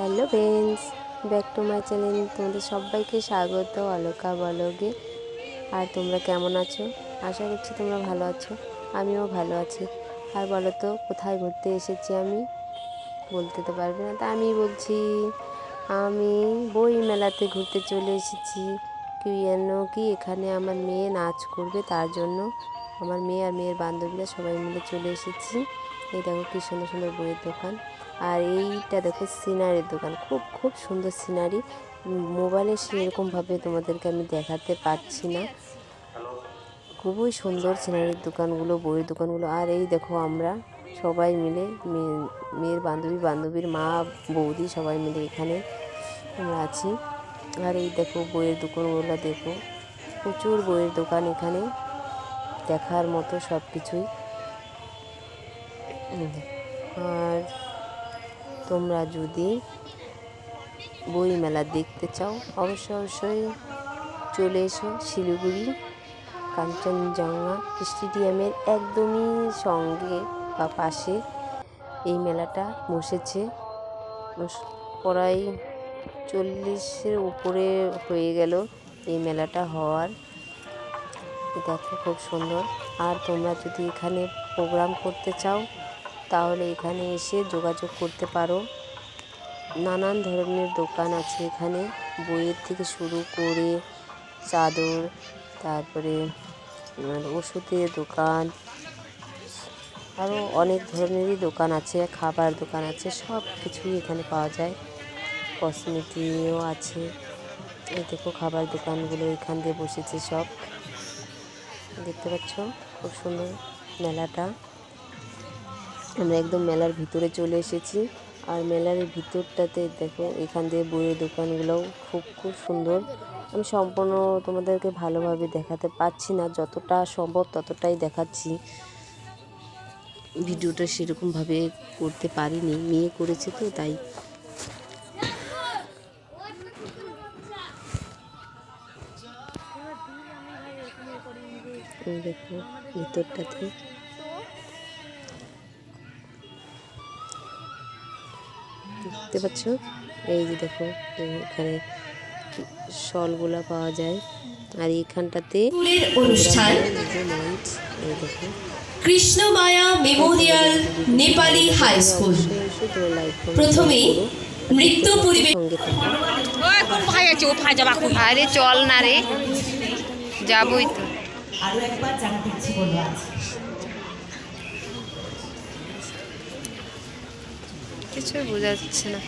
Hello friends, back to my channel তোমাদের সবাইকে স্বাগত, অলকা বলগে। আর তোমরা কেমন আছো? আশা করছি তোমরা ভালো আছো, আমিও ভালো আছি। আর বলো তো কোথায় ঘুরতে এসেছি আমি? বলতে তো পারবে না, তা আমি বলছি, আমি বই মেলাতে ঘুরতে চলে এসেছি। কি যেন কি এখানে আমার মেয়ে নাচ করবে, তার জন্য আমার মেয়ে আর মেয়ের বান্ধবীরা সবাই মিলে চলে এসেছি। এই দেখো কি সুন্দর সুন্দর বইয়ের দোকান। আর এইটা দেখো সিনারির দোকান। খুব খুব সুন্দর সিনারি। মোবাইলে সেরকমভাবে তোমাদেরকে আমি দেখাতে পারছি না। খুবই সুন্দর সিনারির দোকানগুলো, বইয়ের দোকানগুলো। আর এই দেখো আমরা সবাই মিলে মেয়ে- মেয়ের বান্ধবী, বান্ধবীর মা, বৌদি সবাই মিলে এখানে আমরা আছি। আর এই দেখো বইয়ের দোকানগুলো দেখো। প্রচুর বইয়ের দোকান এখানে। দেখার মতো সব কিছুই আর তোমরা যদি বই মেলা দেখতে চাও, অবশ্যই অবশ্যই চলে এসো শিলিগুড়ি, কাঞ্চনজঙ্ঘা, স্টেডিয়ামের একদমই সঙ্গে বা পাশে এই মেলাটা বসেছে। বস- প্রায় চল্লিশের উপরে হয়ে গেল এই মেলাটা হওয়ার। দেখো, খুব সুন্দর। আর তোমরা যদি এখানে প্রোগ্রাম করতে চাও তাহলে এখানে এসে যোগাযোগ করতে পারো। নানান ধরনের দোকান আছে এখানে। বইয়ের থেকে শুরু করে চাদর, তারপরে ওষুধের দোকান আরও অনেক ধরনেরই দোকান আছে, খাবার দোকান আছে, সব কিছুই এখানে পাওয়া যায়। কসমেটিকও আছে। এই দেখো খাবার দোকানগুলো এখান দিয়ে বসেছে সব। দেখতে পাচ্ছ? খুব সুন্দর মেলাটা। আমরা একদম মেলার ভিতরে চলে এসেছি। আর মেলার ভিতরটাতে দেখো, এখান দিয়ে বইয়ের দোকানগুলোও খুব খুব সুন্দর। আমি সম্পূর্ণ তোমাদেরকে ভালোভাবে দেখাতে পারছি না, যতটা সম্ভব ততটাই দেখাচ্ছি। ভিডিওটা সেরকমভাবে করতে পারিনি, মেয়ে করেছে তো, তাই। দেখো, ভিতরটাতে দেখতে পাচ্ছ? এই যে দেখো এখানে শলগুলা পাওয়া যায়। আর এইখানটাতে স্কুলের অনুষ্ঠান। এই দেখো। Krishnamaya memorial Nepali high school. প্রথমেই নৃত্য পরিবেশ আছে? আরে চল না রে। যাবই তো। আরও একবার জানাতে ইচ্ছে করল আজ কিছুই বোঝা যাচ্ছে না।